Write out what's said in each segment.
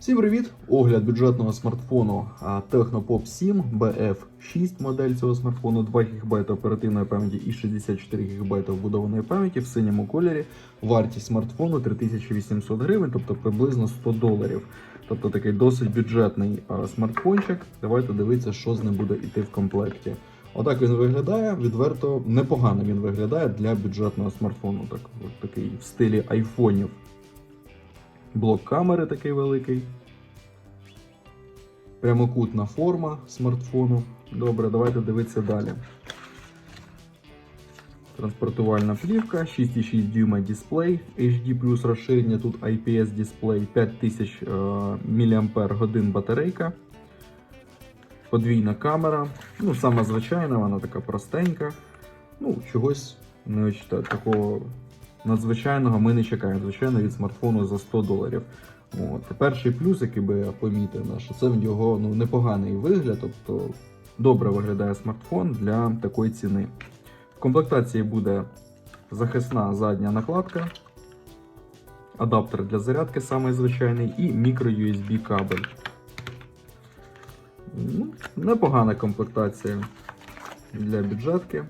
Всім привіт! Огляд бюджетного смартфону Technopop 7 BF6 модель цього смартфону, 2 ГБ оперативної пам'яті і 64 ГБ вбудованої пам'яті в синьому кольорі. Вартість смартфону 3800 гривень, тобто приблизно 100 доларів. Тобто такий досить бюджетний смартфончик. Давайте дивитися, що з ним буде йти в комплекті. Отак він виглядає. Відверто непогано він виглядає для бюджетного смартфону. Так, такий в стилі айфонів. Блок камери такий великий. Прямокутна форма смартфону. Добре, давайте дивитися далі. Транспортувальна плівка, 6,6 дюйма дисплей, HD плюс розширення, тут IPS дисплей, 5000 е, мАч батарейка. Подвійна камера. Ну, сама звичайна, вона така простенька. Ну, чогось не. Такого надзвичайного ми не чекаємо. Звичайно, від смартфону за 100 доларів. От. Перший плюс, який би я помітив, що це в нього ну, непоганий вигляд, тобто добре виглядає смартфон для такої ціни. В комплектації буде захисна задня накладка, адаптер для зарядки самий звичайний і мікро-USB кабель. Ну, непогана комплектація для бюджетки.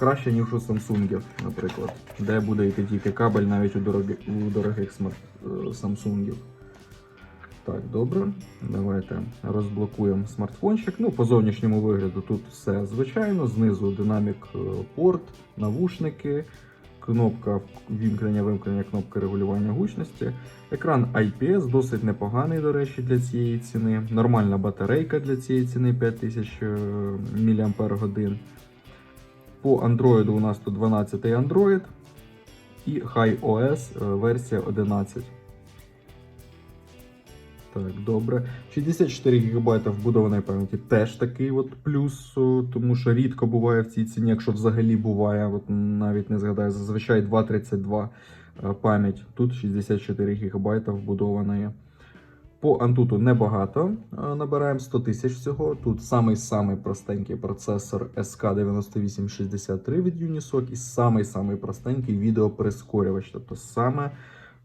Краще, ніж у Samsung, наприклад, де буде йти тільки кабель навіть у, дороги, у дорогих смарт е, Samsung. Так, добре. Давайте розблокуємо смартфончик. Ну, по зовнішньому вигляду тут все звичайно. Знизу динамік е, порт, навушники, кнопка вімкнення, вимкнення, кнопка регулювання гучності. Екран IPS, досить непоганий, до речі, для цієї ціни. Нормальна батарейка для цієї ціни 5000 мАч. По Android у нас тут 12 Android і HiOS е, версія 11. Так, добре. 64 ГБ вбудованої пам'яті теж такий от плюс, тому що рідко буває в цій ціні, якщо взагалі буває, от навіть не згадаю, зазвичай 2.32 е, пам'ять. Тут 64 ГБ вбудованої. По Антуту небагато е, набираємо 100 тисяч всього. Тут самий-самий простенький процесор SK9863 від Unisoc і самий-самий простенький відеоприскорювач. Тобто саме,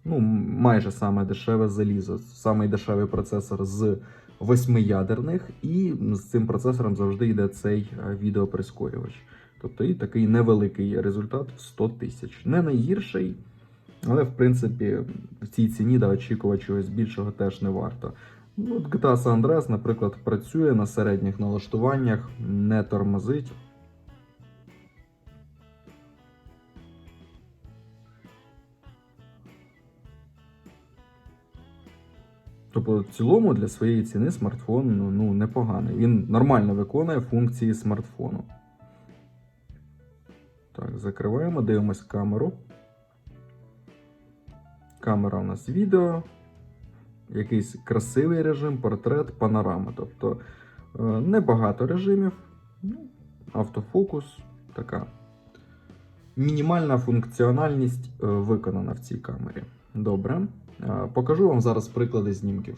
ну, майже саме дешеве залізо. Самий дешевий процесор з восьмиядерних, і з цим процесором завжди йде цей е, відеоприскорювач. Тобто і такий невеликий результат в 100 тисяч. Не найгірший. Але, в принципі, в цій ціні да, очікувати чогось більшого теж не варто. Ну, GTA San Andreas, наприклад, працює на середніх налаштуваннях, не тормозить. Тобто, в цілому для своєї ціни смартфон ну, ну, непоганий. Він нормально виконує функції смартфону. Так, закриваємо, дивимось камеру. Камера у нас відео, якийсь красивий режим, портрет, панорама. Тобто е, небагато режимів, ну, автофокус, така. Мінімальна функціональність е, виконана в цій камері. Добре. Е, Покажу вам зараз приклади знімків.